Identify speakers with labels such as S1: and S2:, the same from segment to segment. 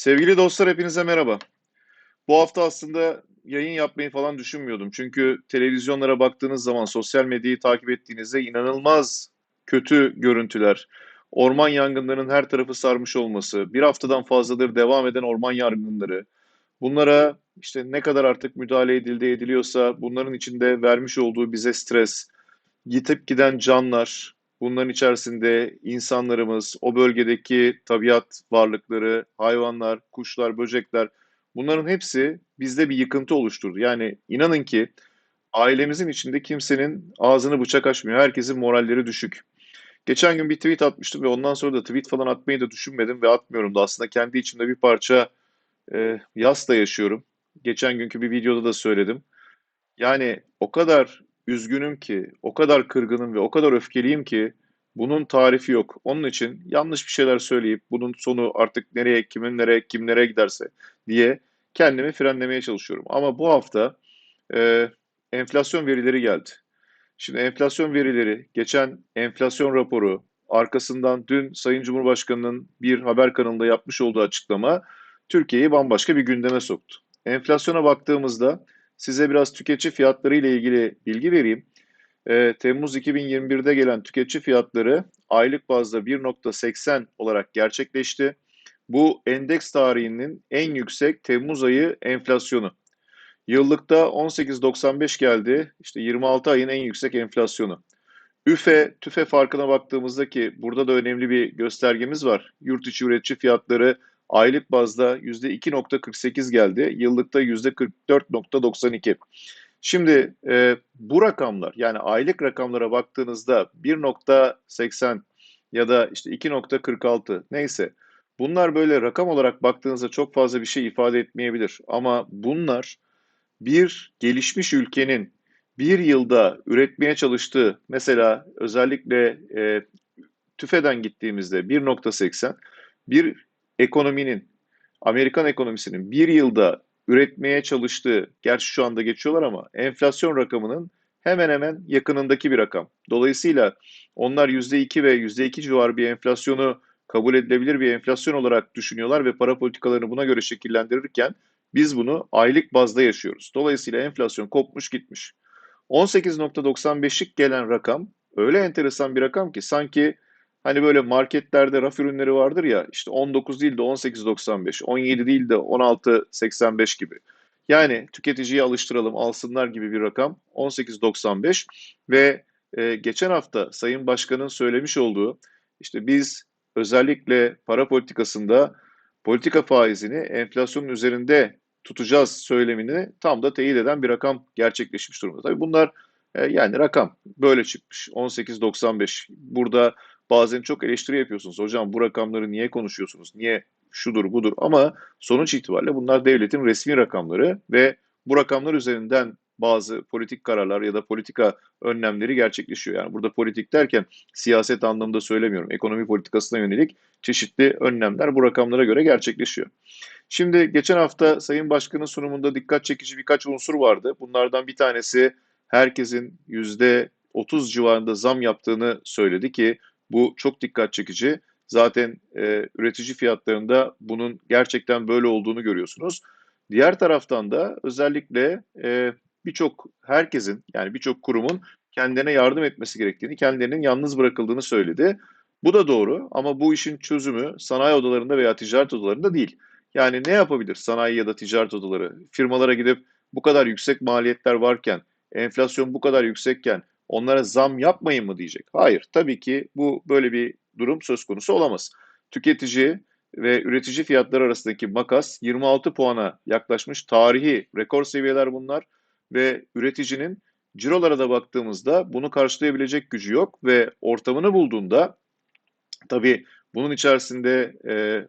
S1: Sevgili dostlar hepinize merhaba. Bu hafta aslında yayın yapmayı falan düşünmüyordum. Çünkü televizyonlara baktığınız zaman, sosyal medyayı takip ettiğinizde inanılmaz kötü görüntüler, orman yangınlarının her tarafı sarmış olması, bir haftadan fazladır devam eden orman yangınları, bunlara işte ne kadar artık müdahale edildi ediliyorsa bunların içinde vermiş olduğu bize stres, yitip giden canlar, bunların içerisinde insanlarımız, o bölgedeki tabiat varlıkları, hayvanlar, kuşlar, böcekler bunların hepsi bizde bir yıkıntı oluşturdu. Yani inanın ki ailemizin içinde kimsenin ağzını bıçak açmıyor. Herkesin moralleri düşük. Geçen gün bir tweet atmıştım ve ondan sonra da tweet falan atmayı da düşünmedim ve atmıyorum da aslında kendi içimde bir parça e, yas da yaşıyorum. Geçen günkü bir videoda da söyledim. Yani o kadar üzgünüm ki, o kadar kırgınım ve o kadar öfkeliyim ki bunun tarifi yok. Onun için yanlış bir şeyler söyleyip bunun sonu artık nereye, kimin nereye, kim nereye giderse diye kendimi frenlemeye çalışıyorum. Ama bu hafta e, enflasyon verileri geldi. Şimdi enflasyon verileri, geçen enflasyon raporu, arkasından dün Sayın Cumhurbaşkanı'nın bir haber kanalında yapmış olduğu açıklama Türkiye'yi bambaşka bir gündeme soktu. Enflasyona baktığımızda size biraz tüketici fiyatları ile ilgili bilgi vereyim. E, Temmuz 2021'de gelen tüketici fiyatları aylık bazda 1.80 olarak gerçekleşti. Bu endeks tarihinin en yüksek Temmuz ayı enflasyonu. Yıllıkta 18.95 geldi. İşte 26 ayın en yüksek enflasyonu. üfe, tüfe farkına baktığımızda ki burada da önemli bir göstergemiz var. Yurt içi üretici fiyatları aylık bazda %2.48 geldi. Yıllıkta %44.92. Şimdi e, bu rakamlar yani aylık rakamlara baktığınızda 1.80 ya da işte 2.46 neyse bunlar böyle rakam olarak baktığınızda çok fazla bir şey ifade etmeyebilir. Ama bunlar bir gelişmiş ülkenin bir yılda üretmeye çalıştığı mesela özellikle e, TÜFE'den gittiğimizde 1.80 bir ekonominin Amerikan ekonomisinin bir yılda üretmeye çalıştığı, gerçi şu anda geçiyorlar ama enflasyon rakamının hemen hemen yakınındaki bir rakam. Dolayısıyla onlar %2 ve %2 civarı bir enflasyonu kabul edilebilir bir enflasyon olarak düşünüyorlar ve para politikalarını buna göre şekillendirirken biz bunu aylık bazda yaşıyoruz. Dolayısıyla enflasyon kopmuş gitmiş. 18.95'lik gelen rakam öyle enteresan bir rakam ki sanki Hani böyle marketlerde raf ürünleri vardır ya işte 19 değil de 18.95, 17 değil de 16.85 gibi. Yani tüketiciyi alıştıralım alsınlar gibi bir rakam 18.95 ve e, geçen hafta Sayın Başkan'ın söylemiş olduğu işte biz özellikle para politikasında politika faizini enflasyonun üzerinde tutacağız söylemini tam da teyit eden bir rakam gerçekleşmiş durumda. Tabii bunlar e, yani rakam böyle çıkmış 18.95. Burada Bazen çok eleştiri yapıyorsunuz. Hocam bu rakamları niye konuşuyorsunuz? Niye şudur budur? Ama sonuç itibariyle bunlar devletin resmi rakamları ve bu rakamlar üzerinden bazı politik kararlar ya da politika önlemleri gerçekleşiyor. Yani burada politik derken siyaset anlamında söylemiyorum. Ekonomi politikasına yönelik çeşitli önlemler bu rakamlara göre gerçekleşiyor. Şimdi geçen hafta Sayın Başkan'ın sunumunda dikkat çekici birkaç unsur vardı. Bunlardan bir tanesi herkesin %30 civarında zam yaptığını söyledi ki bu çok dikkat çekici. Zaten e, üretici fiyatlarında bunun gerçekten böyle olduğunu görüyorsunuz. Diğer taraftan da özellikle e, birçok herkesin yani birçok kurumun kendilerine yardım etmesi gerektiğini, kendilerinin yalnız bırakıldığını söyledi. Bu da doğru ama bu işin çözümü sanayi odalarında veya ticaret odalarında değil. Yani ne yapabilir sanayi ya da ticaret odaları? Firmalara gidip bu kadar yüksek maliyetler varken, enflasyon bu kadar yüksekken onlara zam yapmayın mı diyecek? Hayır, tabii ki bu böyle bir durum söz konusu olamaz. Tüketici ve üretici fiyatları arasındaki makas 26 puana yaklaşmış tarihi rekor seviyeler bunlar ve üreticinin cirolara da baktığımızda bunu karşılayabilecek gücü yok ve ortamını bulduğunda tabii bunun içerisinde e,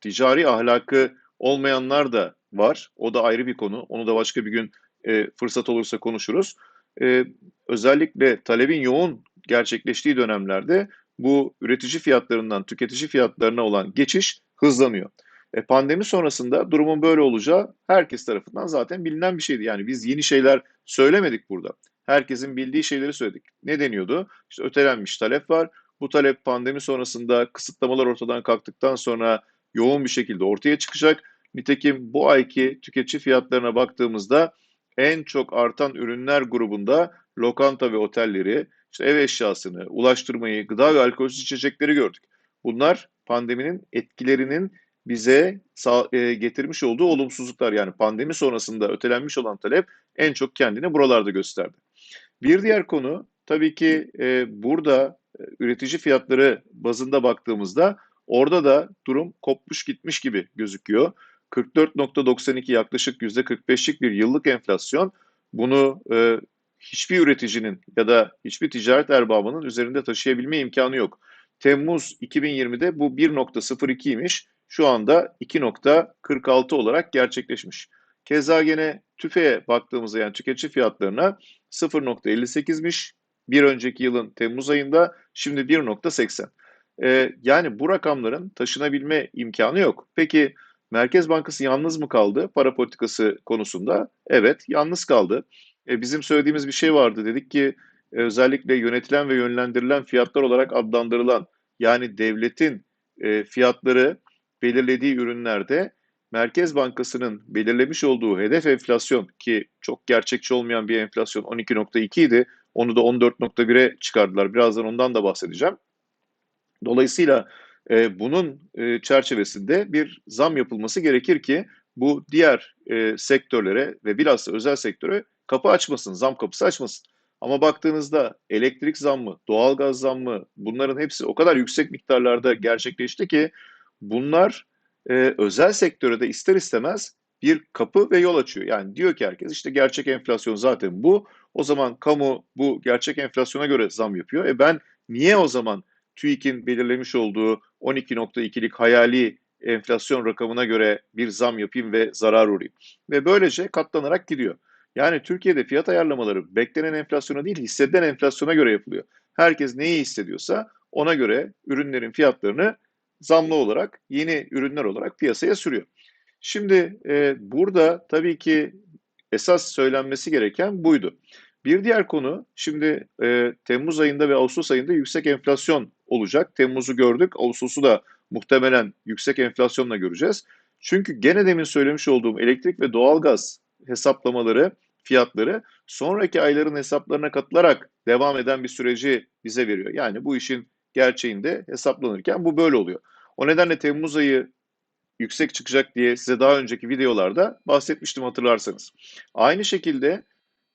S1: ticari ahlakı olmayanlar da var. O da ayrı bir konu. Onu da başka bir gün e, fırsat olursa konuşuruz e, özellikle talebin yoğun gerçekleştiği dönemlerde bu üretici fiyatlarından tüketici fiyatlarına olan geçiş hızlanıyor. E, pandemi sonrasında durumun böyle olacağı herkes tarafından zaten bilinen bir şeydi. Yani biz yeni şeyler söylemedik burada. Herkesin bildiği şeyleri söyledik. Ne deniyordu? İşte ötelenmiş talep var. Bu talep pandemi sonrasında kısıtlamalar ortadan kalktıktan sonra yoğun bir şekilde ortaya çıkacak. Nitekim bu ayki tüketici fiyatlarına baktığımızda en çok artan ürünler grubunda lokanta ve otelleri, işte ev eşyasını, ulaştırmayı, gıda ve alkolsüz içecekleri gördük. Bunlar pandeminin etkilerinin bize e, getirmiş olduğu olumsuzluklar yani pandemi sonrasında ötelenmiş olan talep en çok kendini buralarda gösterdi. Bir diğer konu tabii ki e, burada e, üretici fiyatları bazında baktığımızda orada da durum kopmuş gitmiş gibi gözüküyor. 44.92 yaklaşık %45'lik bir yıllık enflasyon bunu e, hiçbir üreticinin ya da hiçbir ticaret erbabının üzerinde taşıyabilme imkanı yok. Temmuz 2020'de bu 1.02'ymiş. Şu anda 2.46 olarak gerçekleşmiş. Keza gene tüfeğe baktığımızda yani tüketici fiyatlarına 0.58'miş. Bir önceki yılın Temmuz ayında şimdi 1.80. Ee, yani bu rakamların taşınabilme imkanı yok. Peki Merkez Bankası yalnız mı kaldı para politikası konusunda? Evet, yalnız kaldı. E, bizim söylediğimiz bir şey vardı. Dedik ki e, özellikle yönetilen ve yönlendirilen fiyatlar olarak adlandırılan yani devletin e, fiyatları belirlediği ürünlerde Merkez Bankası'nın belirlemiş olduğu hedef enflasyon ki çok gerçekçi olmayan bir enflasyon 12.2 idi. Onu da 14.1'e çıkardılar. Birazdan ondan da bahsedeceğim. Dolayısıyla e, bunun e, çerçevesinde bir zam yapılması gerekir ki bu diğer e, sektörlere ve bilhassa özel sektöre kapı açmasın, zam kapısı açmasın. Ama baktığınızda elektrik zammı, doğalgaz zammı bunların hepsi o kadar yüksek miktarlarda gerçekleşti ki bunlar e, özel sektöre de ister istemez bir kapı ve yol açıyor. Yani diyor ki herkes işte gerçek enflasyon zaten bu. O zaman kamu bu gerçek enflasyona göre zam yapıyor. E ben niye o zaman TÜİK'in belirlemiş olduğu 12.2'lik hayali enflasyon rakamına göre bir zam yapayım ve zarar uğrayayım? Ve böylece katlanarak gidiyor. Yani Türkiye'de fiyat ayarlamaları beklenen enflasyona değil hissedilen enflasyona göre yapılıyor. Herkes neyi hissediyorsa ona göre ürünlerin fiyatlarını zamlı olarak yeni ürünler olarak piyasaya sürüyor. Şimdi e, burada tabii ki esas söylenmesi gereken buydu. Bir diğer konu şimdi e, Temmuz ayında ve Ağustos ayında yüksek enflasyon olacak. Temmuz'u gördük, Ağustos'u da muhtemelen yüksek enflasyonla göreceğiz. Çünkü gene demin söylemiş olduğum elektrik ve doğalgaz hesaplamaları, fiyatları sonraki ayların hesaplarına katılarak devam eden bir süreci bize veriyor. Yani bu işin gerçeğinde hesaplanırken bu böyle oluyor. O nedenle Temmuz ayı yüksek çıkacak diye size daha önceki videolarda bahsetmiştim hatırlarsanız. Aynı şekilde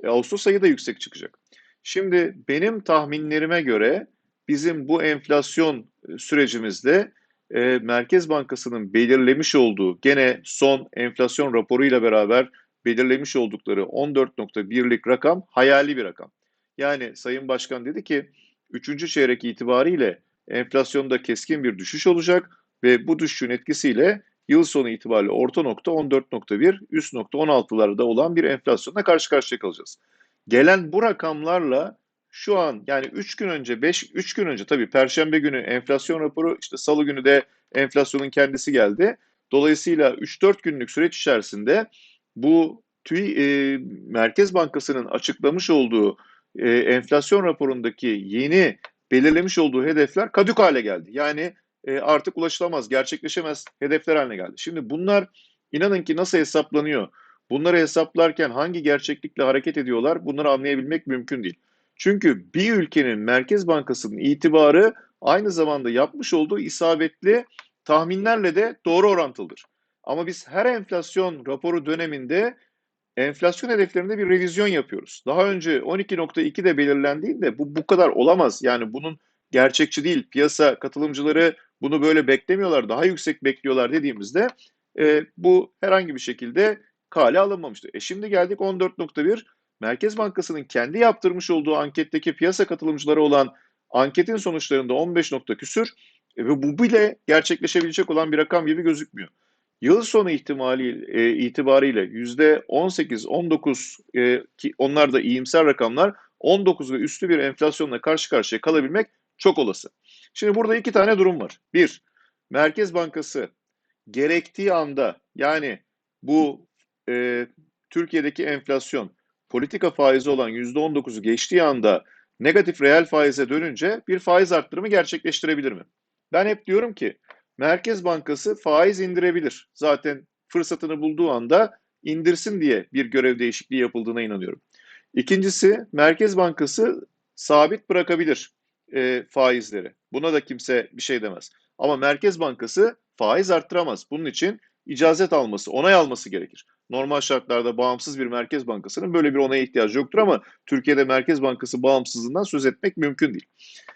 S1: e, Ağustos ayı da yüksek çıkacak. Şimdi benim tahminlerime göre bizim bu enflasyon e, sürecimizde e, Merkez Bankası'nın belirlemiş olduğu gene son enflasyon raporuyla beraber belirlemiş oldukları 14.1'lik rakam hayali bir rakam. Yani Sayın Başkan dedi ki 3. çeyrek itibariyle enflasyonda keskin bir düşüş olacak ve bu düşüşün etkisiyle yıl sonu itibariyle orta nokta 14.1, üst nokta 16'larda olan bir enflasyonla karşı karşıya kalacağız. Gelen bu rakamlarla şu an yani 3 gün önce 5 3 gün önce tabii perşembe günü enflasyon raporu işte salı günü de enflasyonun kendisi geldi. Dolayısıyla 3-4 günlük süreç içerisinde bu TÜİ e, Merkez Bankası'nın açıklamış olduğu e, enflasyon raporundaki yeni belirlemiş olduğu hedefler kadük hale geldi. Yani e, artık ulaşılamaz, gerçekleşemez hedefler haline geldi. Şimdi bunlar inanın ki nasıl hesaplanıyor? Bunları hesaplarken hangi gerçeklikle hareket ediyorlar? Bunları anlayabilmek mümkün değil. Çünkü bir ülkenin Merkez Bankası'nın itibarı aynı zamanda yapmış olduğu isabetli tahminlerle de doğru orantılıdır. Ama biz her enflasyon raporu döneminde enflasyon hedeflerinde bir revizyon yapıyoruz. Daha önce 12.2 de belirlendiğinde bu bu kadar olamaz. Yani bunun gerçekçi değil. Piyasa katılımcıları bunu böyle beklemiyorlar, daha yüksek bekliyorlar dediğimizde e, bu herhangi bir şekilde kale alınmamıştı. E şimdi geldik 14.1 Merkez Bankası'nın kendi yaptırmış olduğu anketteki piyasa katılımcıları olan anketin sonuçlarında 15 nokta küsür e, ve bu bile gerçekleşebilecek olan bir rakam gibi gözükmüyor. Yıl sonu ihtimali e, itibariyle %18-19 e, ki onlar da iyimser rakamlar 19 ve üstü bir enflasyonla karşı karşıya kalabilmek çok olası. Şimdi burada iki tane durum var. Bir, Merkez Bankası gerektiği anda yani bu e, Türkiye'deki enflasyon politika faizi olan %19'u geçtiği anda negatif reel faize dönünce bir faiz arttırımı gerçekleştirebilir mi? Ben hep diyorum ki Merkez Bankası faiz indirebilir. Zaten fırsatını bulduğu anda indirsin diye bir görev değişikliği yapıldığına inanıyorum. İkincisi Merkez Bankası sabit bırakabilir e, faizleri. Buna da kimse bir şey demez. Ama Merkez Bankası faiz arttıramaz. Bunun için icazet alması, onay alması gerekir. Normal şartlarda bağımsız bir Merkez Bankası'nın böyle bir onaya ihtiyacı yoktur ama Türkiye'de Merkez Bankası bağımsızlığından söz etmek mümkün değil.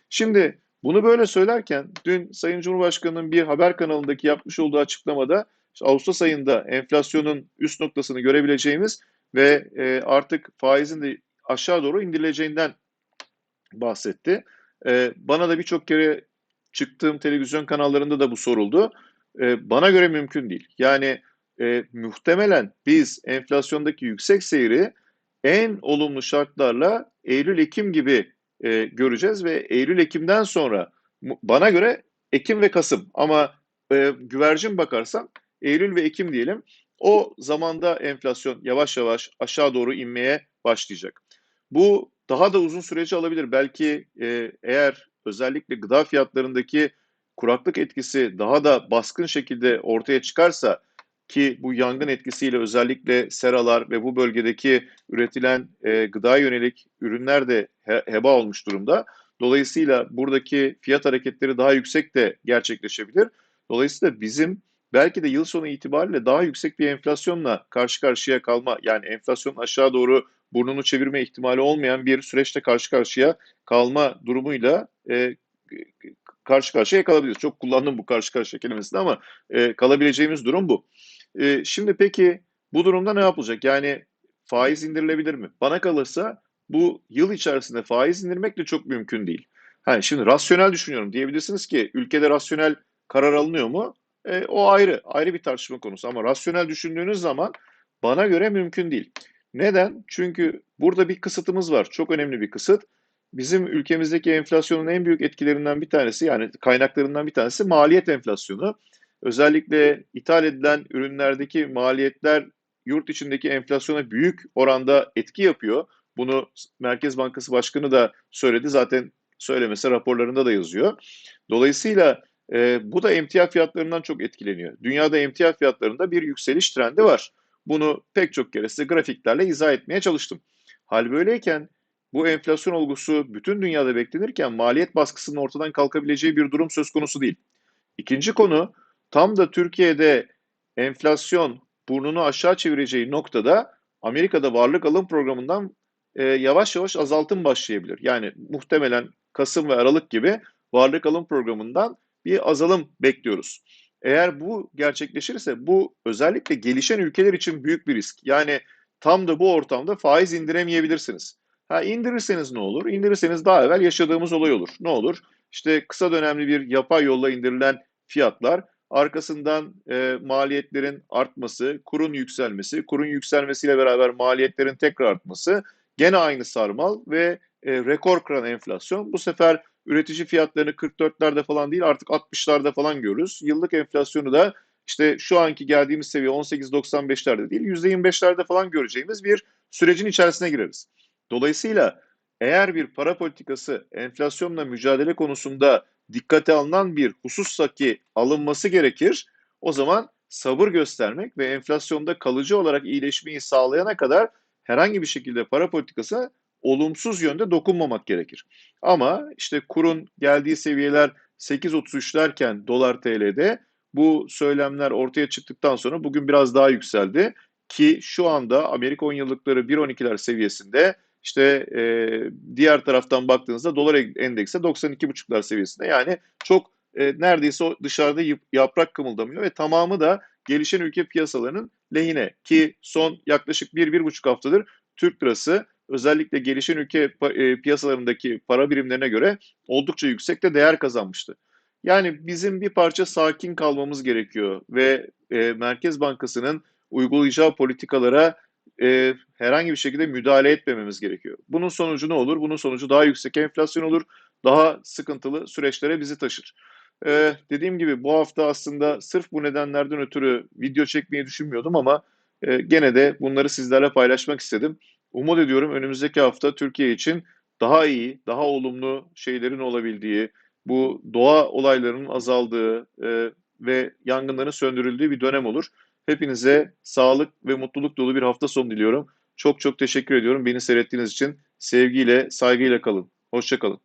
S1: Şimdi bunu böyle söylerken dün Sayın Cumhurbaşkanı'nın bir haber kanalındaki yapmış olduğu açıklamada işte Ağustos ayında enflasyonun üst noktasını görebileceğimiz ve e, artık faizin de aşağı doğru indirileceğinden bahsetti. E, bana da birçok kere çıktığım televizyon kanallarında da bu soruldu. E, bana göre mümkün değil. Yani e, muhtemelen biz enflasyondaki yüksek seyri en olumlu şartlarla Eylül-Ekim gibi e, göreceğiz ve Eylül-Ekim'den sonra bana göre Ekim ve Kasım ama e, güvercin bakarsam Eylül ve Ekim diyelim o zamanda enflasyon yavaş yavaş aşağı doğru inmeye başlayacak. Bu daha da uzun süreci alabilir. Belki e, eğer özellikle gıda fiyatlarındaki kuraklık etkisi daha da baskın şekilde ortaya çıkarsa ki bu yangın etkisiyle özellikle seralar ve bu bölgedeki üretilen e, gıda yönelik ürünler de he, heba olmuş durumda. Dolayısıyla buradaki fiyat hareketleri daha yüksek de gerçekleşebilir. Dolayısıyla bizim belki de yıl sonu itibariyle daha yüksek bir enflasyonla karşı karşıya kalma yani enflasyon aşağı doğru burnunu çevirme ihtimali olmayan bir süreçte karşı karşıya kalma durumuyla e, karşı karşıya kalabiliriz. Çok kullandım bu karşı karşıya kelimesini ama e, kalabileceğimiz durum bu. E, şimdi peki bu durumda ne yapılacak? Yani faiz indirilebilir mi? Bana kalırsa bu yıl içerisinde faiz indirmek de çok mümkün değil. Yani şimdi rasyonel düşünüyorum diyebilirsiniz ki ülkede rasyonel karar alınıyor mu? E, o ayrı, ayrı bir tartışma konusu ama rasyonel düşündüğünüz zaman bana göre mümkün değil. Neden? Çünkü burada bir kısıtımız var. Çok önemli bir kısıt. Bizim ülkemizdeki enflasyonun en büyük etkilerinden bir tanesi yani kaynaklarından bir tanesi maliyet enflasyonu. Özellikle ithal edilen ürünlerdeki maliyetler yurt içindeki enflasyona büyük oranda etki yapıyor. Bunu Merkez Bankası Başkanı da söyledi. Zaten söylemesi raporlarında da yazıyor. Dolayısıyla e, bu da emtia fiyatlarından çok etkileniyor. Dünyada emtia fiyatlarında bir yükseliş trendi var. Bunu pek çok kere size grafiklerle izah etmeye çalıştım. Hal böyleyken bu enflasyon olgusu bütün dünyada beklenirken maliyet baskısının ortadan kalkabileceği bir durum söz konusu değil. İkinci konu tam da Türkiye'de enflasyon burnunu aşağı çevireceği noktada Amerika'da varlık alım programından e, yavaş yavaş azaltım başlayabilir. Yani muhtemelen Kasım ve Aralık gibi varlık alım programından bir azalım bekliyoruz. Eğer bu gerçekleşirse bu özellikle gelişen ülkeler için büyük bir risk. Yani tam da bu ortamda faiz indiremeyebilirsiniz. Ha indirirseniz ne olur? İndirirseniz daha evvel yaşadığımız olay olur. Ne olur? İşte kısa dönemli bir yapay yolla indirilen fiyatlar, arkasından e, maliyetlerin artması, kurun yükselmesi, kurun yükselmesiyle beraber maliyetlerin tekrar artması, gene aynı sarmal ve e, rekor kıran enflasyon. Bu sefer üretici fiyatlarını 44'lerde falan değil artık 60'larda falan görürüz. Yıllık enflasyonu da işte şu anki geldiğimiz seviye 18.95'lerde değil %25'lerde falan göreceğimiz bir sürecin içerisine gireriz. Dolayısıyla eğer bir para politikası enflasyonla mücadele konusunda dikkate alınan bir husussa ki alınması gerekir, o zaman sabır göstermek ve enflasyonda kalıcı olarak iyileşmeyi sağlayana kadar herhangi bir şekilde para politikası olumsuz yönde dokunmamak gerekir. Ama işte kurun geldiği seviyeler 8.33'lerken dolar TL'de bu söylemler ortaya çıktıktan sonra bugün biraz daha yükseldi ki şu anda Amerika 10 yıllıkları 1.12'ler seviyesinde işte e, diğer taraftan baktığınızda dolar endeksi 92.5'lar seviyesinde yani çok e, neredeyse dışarıda yaprak kımıldamıyor ve tamamı da gelişen ülke piyasalarının lehine ki son yaklaşık 1-1,5 haftadır Türk lirası özellikle gelişen ülke e, piyasalarındaki para birimlerine göre oldukça yüksek de değer kazanmıştı. Yani bizim bir parça sakin kalmamız gerekiyor ve e, Merkez Bankası'nın uygulayacağı politikalara e, herhangi bir şekilde müdahale etmememiz gerekiyor. Bunun sonucu ne olur? Bunun sonucu daha yüksek enflasyon olur, daha sıkıntılı süreçlere bizi taşır. Ee, dediğim gibi bu hafta aslında sırf bu nedenlerden ötürü video çekmeyi düşünmüyordum ama e, gene de bunları sizlerle paylaşmak istedim. Umut ediyorum önümüzdeki hafta Türkiye için daha iyi, daha olumlu şeylerin olabildiği, bu doğa olaylarının azaldığı, e, ve yangınların söndürüldüğü bir dönem olur. Hepinize sağlık ve mutluluk dolu bir hafta sonu diliyorum. Çok çok teşekkür ediyorum beni seyrettiğiniz için. Sevgiyle, saygıyla kalın. Hoşçakalın.